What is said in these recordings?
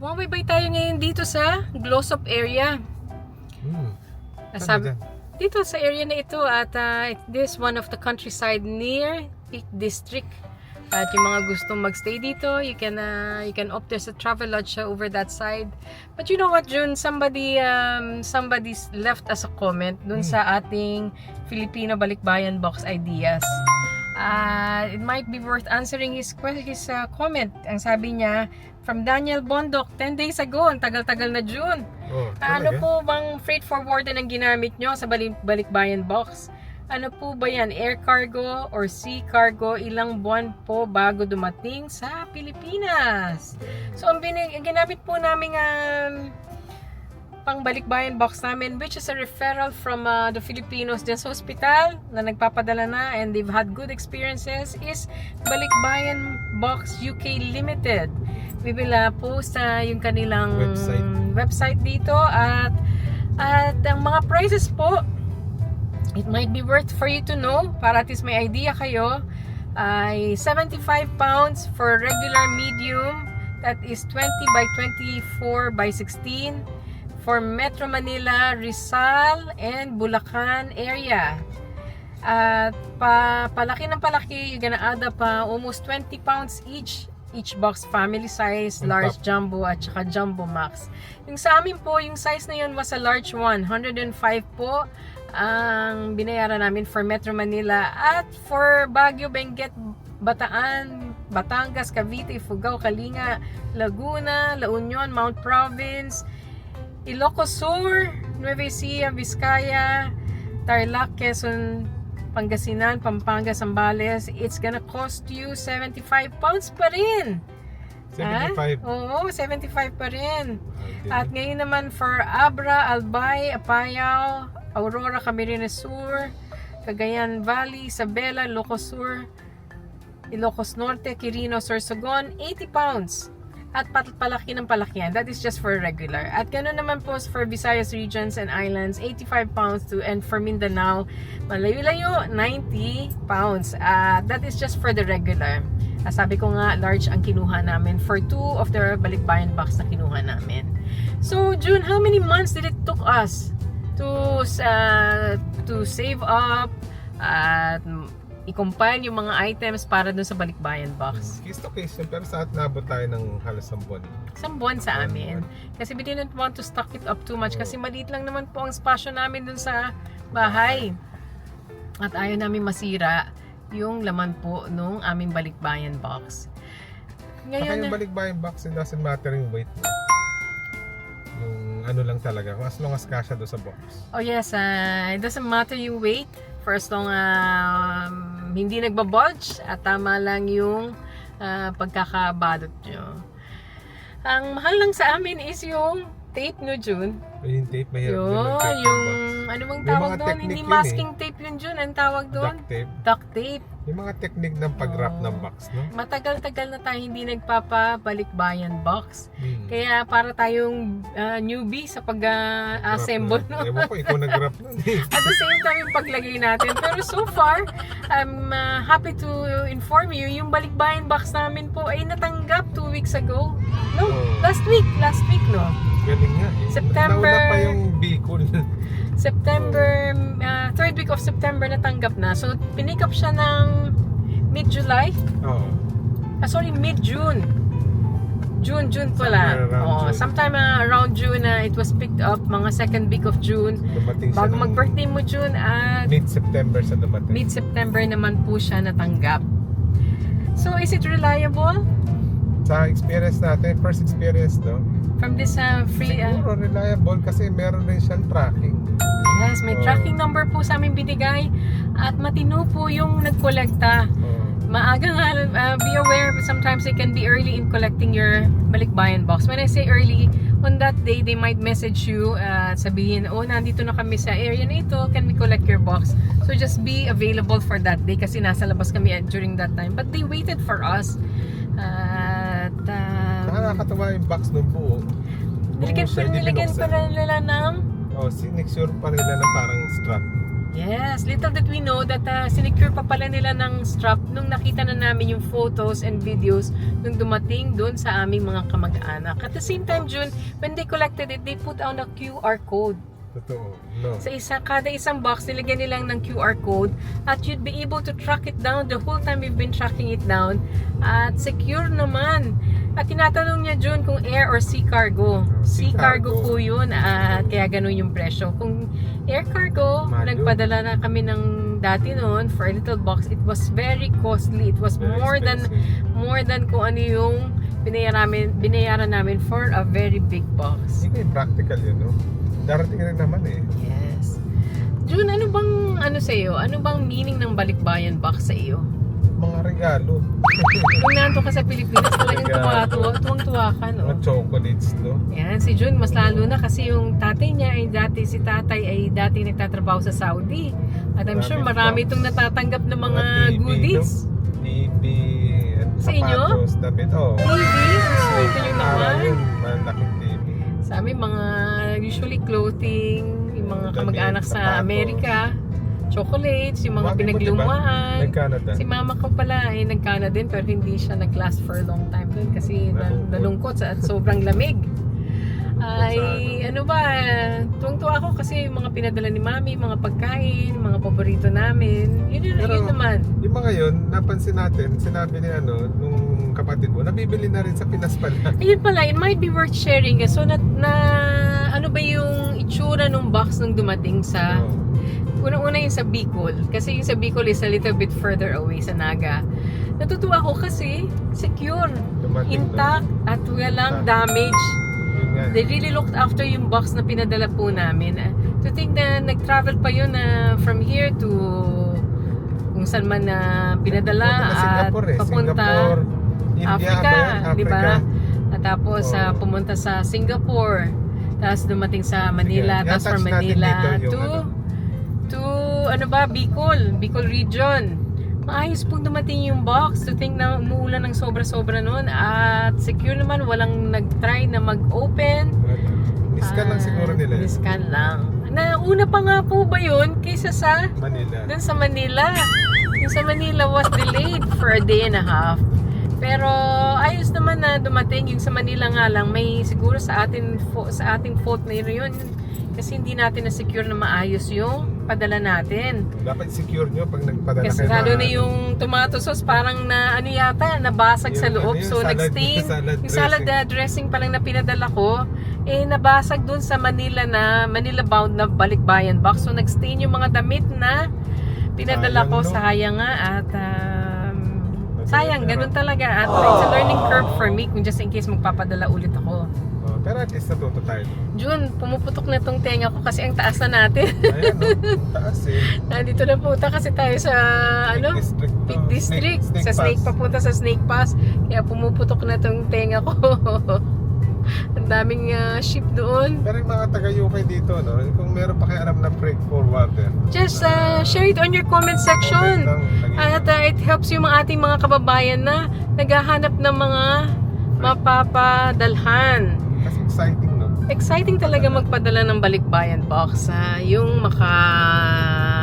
Bumabaybay tayo ngayon dito sa Glossop area. Hmm. Sabi, Saan ba dito sa area na ito at uh, this one of the countryside near Peak District. At yung mga gustong magstay dito, you can uh, you can opt there's a travel lodge over that side. But you know what, June, somebody um somebody's left us a comment dun sa ating Filipino Balikbayan box ideas. Uh, it might be worth answering his que- his uh, comment. Ang sabi niya from Daniel Bondok 10 days ago, ang tagal-tagal na June. Oh, Ano po bang freight forwarder ang ginamit nyo sa balik balikbayan box? Ano po ba yan? Air cargo or sea cargo? Ilang buwan po bago dumating sa Pilipinas? So, ang, binig, ang ginamit po namin um, pang balikbayan box namin which is a referral from uh, the Filipinos dyan sa hospital na nagpapadala na and they've had good experiences is Balikbayan Box UK Limited. We will uh, post uh, yung kanilang Website. website dito at at ang mga prices po it might be worth for you to know para at least may idea kayo ay 75 pounds for regular medium that is 20 by 24 by 16 for Metro Manila, Rizal and Bulacan area at pa, palaki ng palaki you're gonna add up uh, almost 20 pounds each each box family size, large jumbo at saka jumbo max. Yung sa amin po, yung size na yun was a large one. 105 po ang binayaran namin for Metro Manila at for Baguio, Benguet, Bataan, Batangas, Cavite, Fugao, Kalinga, Laguna, La Union, Mount Province, Ilocos Sur, Nueva Ecija, Vizcaya, Tarlac, Quezon, Pangasinan, Pampanga, Zambales, it's gonna cost you 75 pounds pa rin. 75. Ah, Oo, 75 pa rin. Ah, At ngayon naman for Abra, Albay, Apayao, Aurora, Camarines Sur, Cagayan Valley, Isabela, Ilocos Sur, Ilocos Norte, Quirino, Sorsogon, 80 pounds. At palaki ng palaki yan. That is just for regular. At ganoon naman po for Visayas regions and islands, 85 pounds to and for Mindanao, malayo-layo, 90 pounds. Uh, that is just for the regular. Ah, sabi ko nga, large ang kinuha namin for two of the balikbayan box na kinuha namin. So, June, how many months did it took us to uh, to save up at i-compile yung mga items para dun sa balikbayan box? Case to case yun, pero sa at nabot tayo ng halos ang buwan. Isang buwan sa amin. Kasi we didn't want to stock it up too much kasi maliit lang naman po ang spasyo namin dun sa bahay. At ayaw namin masira yung laman po nung aming balikbayan box. Saka Ngayon, yung balikbayan box, it doesn't matter yung weight mo. Yung ano lang talaga, as long as kasha doon sa box. oh yes, uh, it doesn't matter yung weight for as long um, hindi nagbabulge at tama lang yung uh, pagkakabalot nyo. Ang mahal lang sa amin is yung tape no June. Yung tape, mahirap din Yun, mag-tape yung box. ano bang tawag doon? Hindi yun eh. masking tape yun Jun. Ang tawag doon? Duct tape. Duct tape. Yung mga technique ng pag-wrap Oh. ng box, no? Matagal-tagal na tayo hindi nagpapabalik-bayan box. Hmm. Kaya para tayong ah, newbie sa pag-assemble. Na. Ewan ko, ikaw nag-wrap nun eh. At the same time yung paglagay natin. Pero so far, I'm uh, happy to inform you, yung balikbayan box namin po ay natanggap two weeks ago. No, Oh. last week. Last week, no? Galing nga eh. September. Nauna pa yung Bicol. September, uh, third week of September natanggap na. So, pinick up siya ng mid-July. Oo. Ah, sorry, mid-June. June, June pala. June. sometime uh, around June na it was picked up, mga second week of June. Dumating Bago mag-birthday mo June at Mid-September sa dumating. mid-September naman po siya natanggap. So, is it reliable? Sa experience natin, first experience, no? From this uh, free... Uh, Siguro reliable kasi meron din siyang tracking. yes, may Oh. tracking number po sa aming binigay at matino po yung nagkolekta. Oo. Maaga nga, uh, be aware, sometimes they can be early in collecting your balikbayan box. When I say early, on that day, they might message you, uh, sabihin, oh, nandito na kami sa area na ito, can we collect your box? So just be available for that day kasi nasa labas kami during that time. But they waited for us. Uh, nakakatawa yung box ng buo. nilagyan pa nilagyan pa binuksan. nila ng Oh, sinexure pa nila na parang strap. Yes, little did we know that uh, sinecure pa pala nila ng strap nung nakita na namin yung photos and videos nung dumating doon sa aming mga kamag-anak. At the same time, June, when they collected it, they put out a QR code. Totoo. No. Sa isa, kada isang box, nilagyan nilang ng QR code at you'd be able to track it down the whole time we've been tracking it down at secure naman. At tinatanong niya June kung air or sea cargo. Sea Sea cargo cargo. po yun at kaya ganun yung presyo. Kung air cargo, yun. nagpadala na kami ng dati noon for a little box. It was very costly. It was Very more than expensive. more than kung ano yung binayaran namin, binayaran namin for a very big box. Hindi practical yun, no? Darating rin naman eh. Yes. June, ano bang ano sa iyo? Ano bang meaning ng balikbayan box sa iyo? Mga regalo. Kung nanto ka sa Pilipinas, talagang tuwa, tuwa, tuwang-tuwa ka, no? Mga chocolates, no? Yan, si June, mas lalo na kasi yung tatay niya ay dati, si tatay ay dati nagtatrabaho sa Saudi. At I'm sure marami itong natatanggap ng mga TV, goodies. TV, at Sa inyo? sapatos, damit. Oh. TV, swerte nyo naman. malaking TV. Sa amin, mga usually clothing, yung mga kamag-anak sa. Amerika, chocolates, yung mga Mami mo, pinaglumaan. Nag-Canada. Si mama ko pala ay nagkana din pero hindi siya nag-last for a long time doon kasi na- Nalungkot. nalungkot sa at sobrang lamig. Ay, ano ba, tuwang-tuwa ako kasi yung mga pinadala ni mami, mga pagkain, mga paborito namin. Yun, yun, Pero- yun naman. Yung mga yun, napansin natin, sinabi ni ano, nung kapatid mo, nabibili na rin sa Pinas pala. Ayun pala, it might be worth sharing. eh. So, na, na ano ba yung itsura ng box nung dumating sa Oh. Unang-una yung sa Bicol. Kasi yung sa Bicol is a little bit further away sa Naga. Natutuwa ako kasi secure, Dumating intact, at walang Intact. damage. They really looked after yung box na pinadala po namin. To think na nag-travel pa yun na from here to kung saan man na pinadala at Singapore eh. papunta Singapore, India Africa, di ba? At tapos ah, pumunta sa Singapore. Tapos dumating sa Manila. Tapos from Manila to ano. To ano ba, Bicol, Bicol region. Maayos pong dumating yung box to think na umuulan ng sobra-sobra noon at secure naman, walang nag-try na mag-open. Niskan lang Ah, siguro nila. yun. Niskan lang. Nauna pa nga po ba yun kaysa sa Manila. dun sa Manila? Yung sa Manila was delayed for a day and a half. Pero ayos naman na dumating yung sa Manila nga lang may siguro sa atin fo- sa ating fault na yun kasi hindi natin na secure na maayos yung padala natin. Dapat secure nyo pag nagpadala Kasi kayo. lalo na yung tomato sauce parang na ano yata, nabasag sa Yung loob. ano, yung so salad- nag-stain. salad Yung salad dressing. dressing pa lang na pinadala ko, eh nabasag dun sa Manila na Manila bound na balikbayan box. So nag-stain yung mga damit na pinadala Sayang, ko. no? Sayang nga at um, sayang, ganun talaga. At it's a learning curve for me kung just in case magpapadala ulit ako. Oh, pero at least natuto tayo. June, pumuputok na tong tenga ko kasi ang taas na natin. Ayan, no? Taas eh. Nandito na punta kasi tayo sa ano? Snake District. to. Peak District. Snake- sa Snake Pass. papunta sa Snake Pass. Kaya pumuputok na tong tenga ko. Ang daming ah, ship doon. Pero yung mga taga-UK dito, no? Kung meron pa kayo alam na break for water. Just uh, share it on your comment section. Comment lang, lagyan At uh, it helps yung mga ating mga kababayan na naghahanap ng mga mapapadalhan. Exciting, no? Exciting talaga magpadala ng balikbayan box. ah, yung maka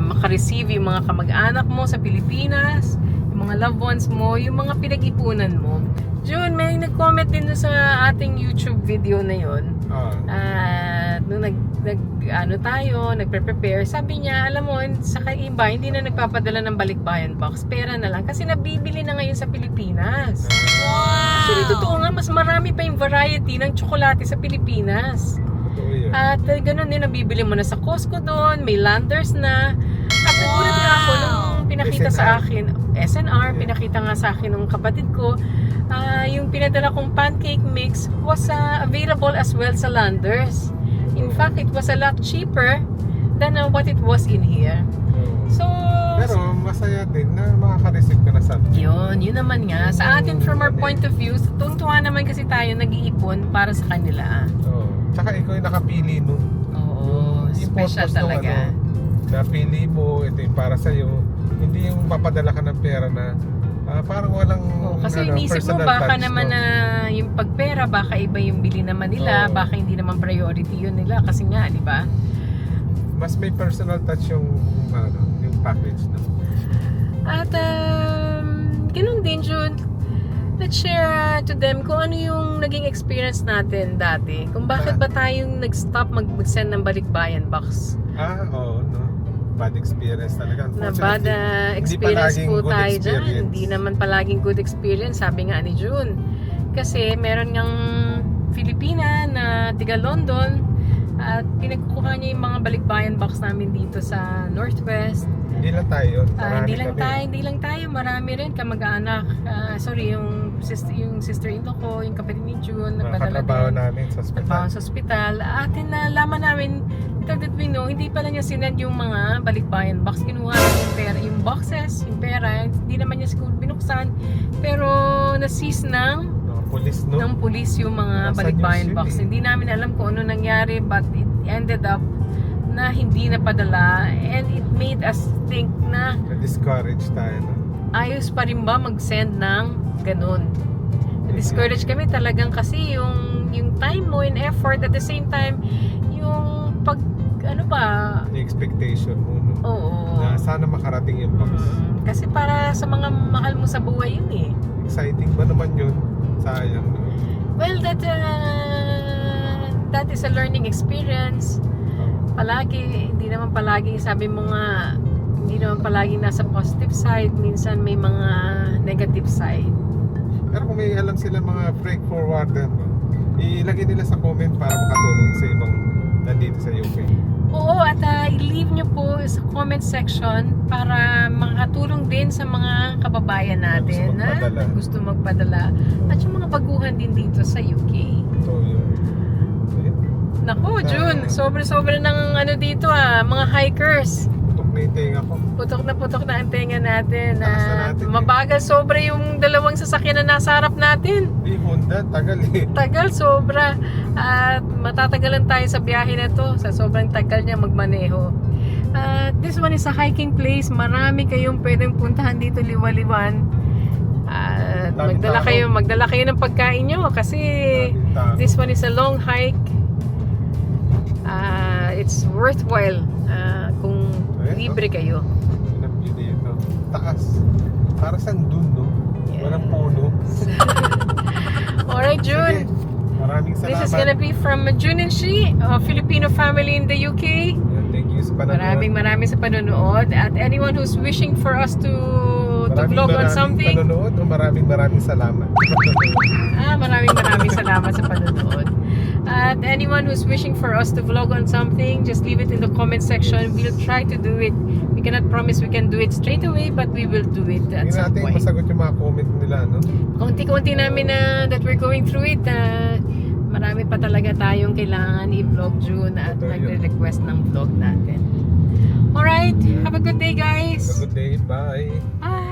maka-receive yung mga kamag-anak mo sa Pilipinas, yung mga loved ones mo, yung mga pinag-ipunan mo. June, may nag-comment din sa ating YouTube video na yon. Ah, At nung nag, nag ano tayo, nagpre-prepare, sabi niya, alam mo, sa iba, hindi na nagpapadala ng balikbayan box. Pera na lang. Kasi nabibili na ngayon sa Pilipinas. Actually, totoo nga, mas marami pa yung variety ng tsokolate sa Pilipinas. totoo. At uh, ganun din, nabibili mo na sa Costco doon, may Landers na. At nagulat nga ako nung pinakita sa SNR. akin, SNR, Yeah. pinakita nga sa akin ng kapatid ko, ah, yung pinadala kong pancake mix was ah, available as well sa Landers. In fact, it was a lot cheaper than ah, what it was in here. So, Pero masaya din na makaka-receive ka na sa yun, yun naman nga. Sa atin, from our point of view, tungtuwa naman kasi tayo nag-iipon para sa kanila. Oo. Tsaka ikaw yung nakapili nun. Oo, Yung special talaga. ano, napili mo, ito yung para sa'yo. Hindi yung papadala ka ng pera na ah, parang walang Oo, kasi ano, inisip mo baka touch, naman no? na yung pagpera baka iba yung bili naman nila, Oo. baka hindi naman priority yun nila kasi nga, di ba? Mas may personal touch yung ano, yung package no. At um, ganun din, Jun. Let's share uh, to them kung ano yung naging experience natin dati. Kung bakit ba tayong nag-stop mag- mag-send ng balikbayan box. Ah, oo, no. Bad experience talaga. Na bad uh, experience po tayo dyan. experience. Hindi naman palaging good experience, sabi nga ni June. Kasi meron ngang Filipina na tiga London at pinagkukuha niya yung mga balikbayan box namin dito sa Northwest. Hindi lang tayo. Marami hindi lang kami. tayo, hindi lang tayo, marami rin kamag-anak. Ah, sorry, yung sister, yung sister-in-law ko, yung kapatid ni June, nagpadala din. namin sa hospital. Trabaho sa ospital. At nalaman namin, little did we know, hindi pala niya sinend yung mga balikbayan box. Kinuha niya yung pera, yung boxes, yung pera. Hindi naman niya siguro binuksan. Pero na-seize ng, police, no? ng pulis yung mga Nasa balikbayan box. eh. Hindi namin alam kung ano nangyari but it ended up na hindi napadala and it made us think na Na-discourage tayo, no? ayos pa rin ba mag-send ng ganun. Na-discourage kami talagang kasi yung yung time mo and effort at the same time ano ba Yung expectation mo, no? oo Na sana makarating yung box. Mm, kasi para sa mga mahal mo sa buhay yun eh Exciting ba naman yun? Sayang, no? well that uh, that is a learning experience palagi hindi naman palagi sabi mo nga hindi naman palagi nasa positive side minsan may mga negative side Pero kung may alam sila mga freight forwarder, no? ilagay nila sa comment para makatulong sa ibang nandito sa UK. I-leave nyo po sa comment section para makatulong din sa mga kababayan natin gusto na magpadala. gusto magpadala at yung mga baguhan din dito sa UK. So, yun. Nako. June, sobra-sobra ng ano dito ah, mga hikers. Na yung tenga ko. Putok na putok na ang tenga natin. Taas na ah, natin eh. mabagal sobra yung dalawang sasakyan na nasa harap natin. Di Honda, tagal eh. Tagal, sobra. At matatagalan tayo sa biyahe na to sa sobrang tagal niya magmaneho. At this one is a hiking place. Marami kayong pwedeng puntahan dito liwaliwan. At Daming magdala tao. kayo, magdala kayo ng pagkain nyo kasi tao. this one is a long hike. Ah, it's worthwhile Ayun, libre kayo. Ang view dito. Taas. Para saan dun, no? Yeah. Walang puno. Alright, June. Sige. Maraming salamat. This is gonna be from June and She, a Filipino family in the UK. Thank you sa panonood. Maraming maraming sa panonood at anyone who's wishing for us to to Maraming vlog on maraming something. panonood o maraming maraming salamat. Ah, maraming maraming salamat sa panonood. At anyone who's wishing for us to vlog on something, just leave it in the comment section. We'll try to do it. We cannot promise we can do it straight away, but we will do it at Hindi some natin point. masagot yung mga comment nila, no? Konti-konti namin na that we're going through it. ah, marami pa talaga tayong kailangan i-vlog June at Totoo yun. nagre-request ng vlog natin. Alright, have a good day guys. Have a good day. Bye. Bye!